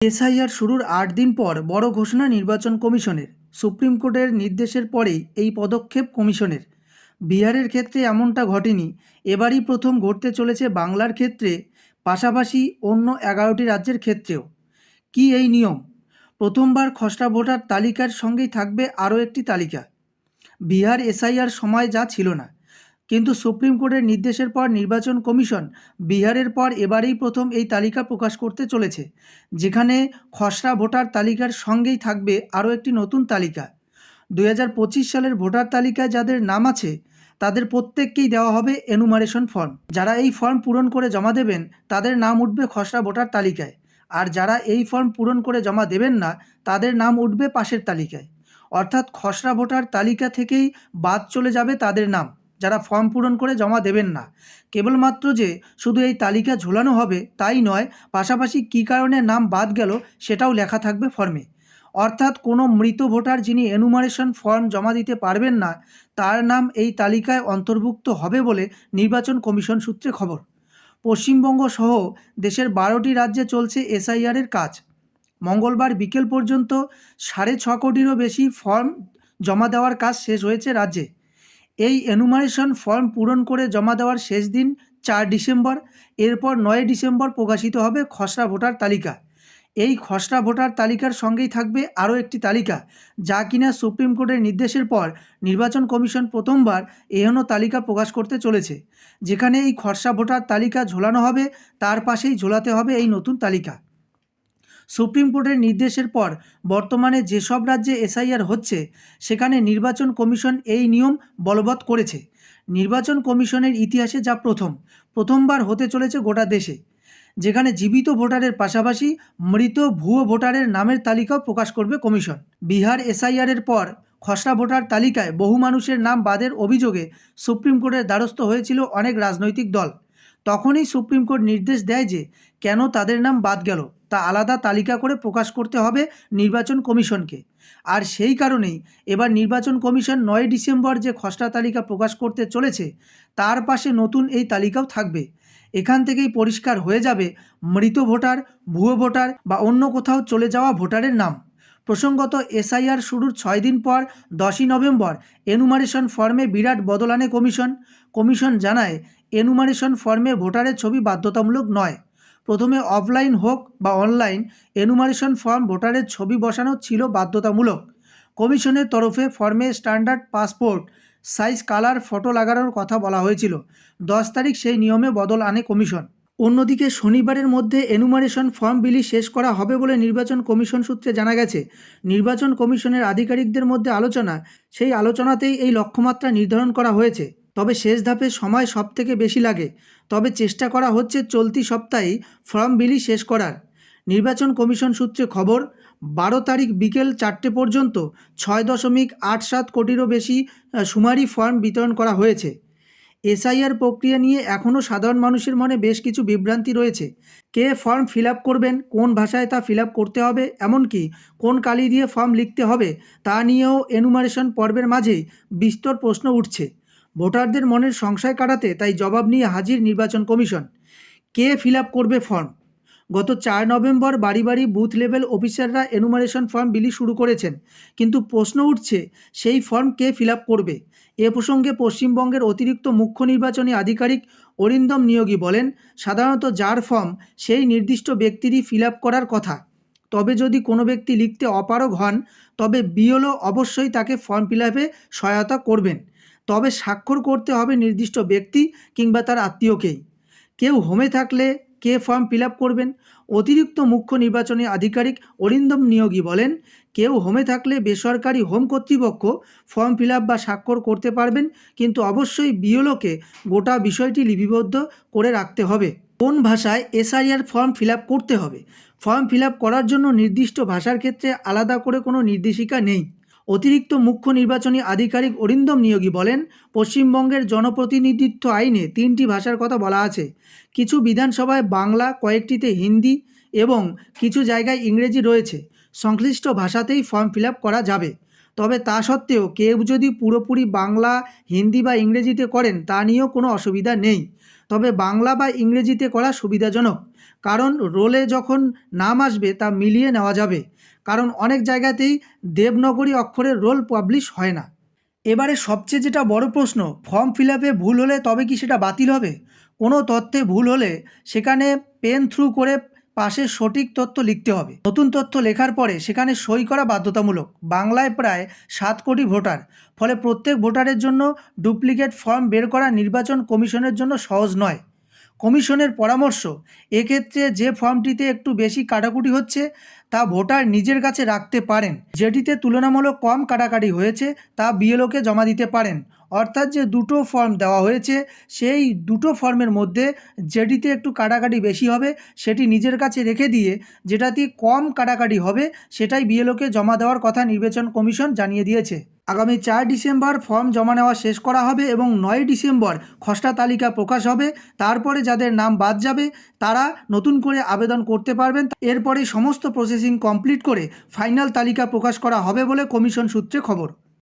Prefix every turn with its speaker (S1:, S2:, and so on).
S1: SIR শুরুর আট দিন পর বড় ঘোষণা নির্বাচন কমিশনের। সুপ্রিম কোর্টের নির্দেশের পরেই এই পদক্ষেপ কমিশনের। বিহারের ক্ষেত্রে এমনটা ঘটেনি, এবারই প্রথম ঘটতে চলেছে বাংলার ক্ষেত্রে, পাশাপাশি অন্য এগারোটি রাজ্যের ক্ষেত্রেও। কি এই নিয়ম? প্রথমবার খসড়া ভোটার তালিকার সঙ্গেই থাকবে আরও একটি তালিকা। বিহার এসআইআর সময় যা ছিল না কিন্তু সুপ্রিম কোর্টের নির্দেশের পর নির্বাচন কমিশন বিহারের পর এবারেই প্রথম এই তালিকা প্রকাশ করতে চলেছে, যেখানে খসড়া ভোটার তালিকার সঙ্গেই থাকবে আরও একটি নতুন তালিকা। দুহাজার পঁচিশ সালের ভোটার তালিকায় যাদের নাম আছে, তাদের প্রত্যেককেই দেওয়া হবে এনুমারেশন ফর্ম যারা এই ফর্ম পূরণ করে জমা দেবেন, তাদের নাম উঠবে খসড়া ভোটার তালিকায়। আর যারা এই ফর্ম পূরণ করে জমা দেবেন না, তাদের নাম উঠবে পাশের তালিকায়। অর্থাৎ খসড়া ভোটার তালিকা থেকেই বাদ চলে যাবে তাদের নাম। যারা ফর্ম পূরণ করে জমা দেবেন না। কেবলমাত্র যে শুধু এই তালিকা ঝোলানো হবে, তাই নয়, পাশাপাশি কী কারণে নাম বাদ গেল সেটাও লেখা থাকবে ফর্মে। অর্থাৎ কোনো মৃত ভোটার যিনি এনুমারেশন ফর্ম জমা দিতে পারবেন না, তার নাম এই তালিকায় অন্তর্ভুক্ত হবে বলে নির্বাচন কমিশন সূত্রে খবর। পশ্চিমবঙ্গ সহ দেশের বারোটি রাজ্যে চলছে এসআইআরের কাজ। মঙ্গলবার বিকেল পর্যন্ত সাড়ে ছ কোটিরও বেশি ফর্ম জমা দেওয়ার কাজ শেষ হয়েছে রাজ্যে। এই এনুমারেশন ফর্ম পূরণ করে জমা দেওয়ার শেষ দিন চার ডিসেম্বর, এরপর নয় ডিসেম্বর প্রকাশিত হবে খসড়া ভোটার তালিকা। এই খসড়া ভোটার তালিকার সঙ্গেই থাকবে আরও একটি তালিকা, যা কিনা সুপ্রিম কোর্টের নির্দেশের পর নির্বাচন কমিশন প্রথমবার এহেন তালিকা প্রকাশ করতে চলেছে। যেখানে এই খসড়া ভোটার তালিকা ঝোলানো হবে, তার পাশেই ঝোলাতে হবে এই নতুন তালিকা। সুপ্রিম কোর্টের নির্দেশের পর বর্তমানে যেসব রাজ্যে এসআইআর হচ্ছে, সেখানে নির্বাচন কমিশন এই নিয়ম বলবৎ করেছে। নির্বাচন কমিশনের ইতিহাসে যা প্রথম, প্রথমবার হতে চলেছে গোটা দেশে, যেখানে জীবিত ভোটারের পাশাপাশি মৃত ভুয়ো ভোটারের নামের তালিকাও প্রকাশ করবে কমিশন। বিহার এসআইআরের পর খসড়া ভোটার তালিকায় বহু মানুষের নাম বাদের অভিযোগে সুপ্রিম কোর্টের দ্বারস্থ হয়েছিল অনেক রাজনৈতিক দল। তখনই সুপ্রিম কোর্ট নির্দেশ দেয় যে কেন তাদের নাম বাদ গেল। তা আলাদা তালিকা করে প্রকাশ করতে হবে নির্বাচন কমিশনকে। আর সেই কারণেই এবার নির্বাচন কমিশন নয় ডিসেম্বর যে খসড়া তালিকা প্রকাশ করতে চলেছে, তার পাশে নতুন এই তালিকাও থাকবে। এখান থেকেই পরিষ্কার হয়ে যাবে মৃত ভোটার, ভুয়ো ভোটার বা অন্য কোথাও চলে যাওয়া ভোটারের নাম। প্রসঙ্গত এসআইআর শুরুর ছয় দিন পর দশই নভেম্বর এনুমারেশন ফর্মে বিরাট বদল আনে কমিশন। কমিশন জানায়, এনুমারেশন ফর্মে ভোটারের ছবি বাধ্যতামূলক নয়। প্রথমে অফলাইন হোক বা অনলাইন এনুমারেশন ফর্ম ভোটারের ছবি বসানো ছিল বাধ্যতামূলক। কমিশনের তরফে ফর্মে standard passport size colour photo লাগানোর কথা বলা হয়েছিল। দশ তারিখ সেই নিয়মে বদল আনে কমিশন। অন্যদিকে শনিবারের মধ্যে এনুমারেশন ফর্ম বিলি শেষ করা হবে বলে নির্বাচন কমিশন সূত্রে জানা গেছে। নির্বাচন কমিশনের আধিকারিকদের মধ্যে আলোচনা, সেই আলোচনাতেই এই লক্ষ্যমাত্রা নির্ধারণ করা হয়েছে। তবে শেষ ধাপে সময় সব থেকে বেশি লাগে। তবে চেষ্টা করা হচ্ছে চলতি সপ্তাহেই ফর্ম বিলি শেষ করার। নির্বাচন কমিশন সূত্রে খবর, বারো তারিখ বিকেল চারটে পর্যন্ত ছয় দশমিক আট সাত কোটিরও বেশি শুমারি ফর্ম বিতরণ করা হয়েছে। এসআইআর প্রক্রিয়া নিয়ে এখনও সাধারণ মানুষের মনে বেশ কিছু বিভ্রান্তি রয়েছে। কে ফর্ম ফিল করবেন, কোন ভাষায় তা ফিল করতে হবে, এমনকি কোন কালি দিয়ে ফর্ম লিখতে হবে, তা নিয়েও এনুমারেশন পর্বের মাঝেই বিস্তর প্রশ্ন উঠছে। ভোটারদের মনের সংশয় কাটাতে তাই জবাব নিয়ে হাজির নির্বাচন কমিশন। কে ফিল করবে ফর্ম গত চার নভেম্বর বাড়ি বাড়ি বুথ লেভেল অফিসাররা এনুমারেশন ফর্ম বিলি শুরু করেছেন। কিন্তু প্রশ্ন উঠছে, সেই ফর্ম কে ফিল করবে? এ প্রসঙ্গে পশ্চিমবঙ্গের অতিরিক্ত মুখ্য নির্বাচনী আধিকারিক অরিন্দম নিয়োগী বলেন, সাধারণত যার ফর্ম সেই নির্দিষ্ট ব্যক্তিরই ফিল করার কথা। তবে যদি কোনো ব্যক্তি লিখতে অপারগ হন, তবে বিএলও অবশ্যই তাকে ফর্ম ফিল সহায়তা করবেন। তবে স্বাক্ষর করতে হবে নির্দিষ্ট ব্যক্তি কিংবা তার আত্মীয়কেই। কেউ হোমে থাকলে কে ফর্ম ফিল করবেন? অতিরিক্ত মুখ্য নির্বাচনী আধিকারিক অরিন্দম নিয়োগী বলেন, কেউ হোমে থাকলে বেসরকারি হোম কর্তৃপক্ষ ফর্ম ফিল বা স্বাক্ষর করতে পারবেন, কিন্তু অবশ্যই বিএলওকে গোটা বিষয়টি লিপিবদ্ধ করে রাখতে হবে। কোন ভাষায় এসআইআর ফর্ম ফিল করতে হবে? ফর্ম ফিল করার জন্য নির্দিষ্ট ভাষার ক্ষেত্রে আলাদা করে কোনো নির্দেশিকা নেই। অতিরিক্ত মুখ্য নির্বাচনী আধিকারিক অরিন্দম নিয়োগী বলেন, পশ্চিমবঙ্গের জনপ্রতিনিধিত্ব আইনে তিনটি ভাষার কথা বলা আছে। কিছু বিধানসভায় বাংলা, কয়েকটিতে হিন্দি এবং কিছু জায়গায় ইংরেজি রয়েছে। সংশ্লিষ্ট ভাষাতেই ফর্ম ফিল করা যাবে। তবে তা সত্ত্বেও কেউ যদি পুরোপুরি বাংলা, হিন্দি বা ইংরেজিতে করেন, তা নিয়েও কোনো অসুবিধা নেই। তবে বাংলা বা ইংরেজিতে করা সুবিধাজনক, কারণ রোলে যখন নাম আসবে তা মিলিয়ে নেওয়া যাবে, কারণ অনেক জায়গাতেই দেবনগরী অক্ষরের রোল পাবলিশ হয় না। এবারে সবচেয়ে যেটা বড় প্রশ্ন, ফর্ম ফিল ভুল হলে তবে কি সেটা বাতিল হবে? কোনো তথ্যে ভুল হলে সেখানে পেন থ্রু করে পাশে সঠিক তথ্য লিখতে হবে। নতুন তথ্য লেখার পরে সেখানে সই করা বাধ্যতামূলক। বাংলায় প্রায় সাত কোটি ভোটার। ফলে প্রত্যেক ভোটারের জন্য ডুপ্লিকেট ফর্ম বের করা নির্বাচন কমিশনের জন্য সহজ নয়। কমিশনের পরামর্শ, এক্ষেত্রে যে ফর্মটিতে একটু বেশি কাটাকুটি হচ্ছে, তা ভোটার নিজের কাছে রাখতে পারেন। যেটিতে তুলনামূলক কম কাটাকাটি হয়েছে, তা বিএলওকে জমা দিতে পারেন। অর্থাৎ যে দুটো ফর্ম দেওয়া হয়েছে, সেই দুটো ফর্মের মধ্যে যেটিতে একটু কাটাকাটি বেশি হবে, সেটি নিজের কাছে রেখে দিয়ে যেটাতে কম কাটাকাটি হবে, সেটাই বিএলওকে জমা দেওয়ার কথা নির্বাচন কমিশন জানিয়ে দিয়েছে। আগামী চার ডিসেম্বর ফর্ম জমা নেওয়া শেষ করা হবে এবং নয় ডিসেম্বর খসড়া তালিকা প্রকাশ হবে। তারপরে যাদের নাম বাদ যাবে, তারা নতুন করে আবেদন করতে পারবেন। এরপরে সমস্ত প্রসেসিং কমপ্লিট করে ফাইনাল তালিকা প্রকাশ করা হবে বলে কমিশন সূত্রে খবর।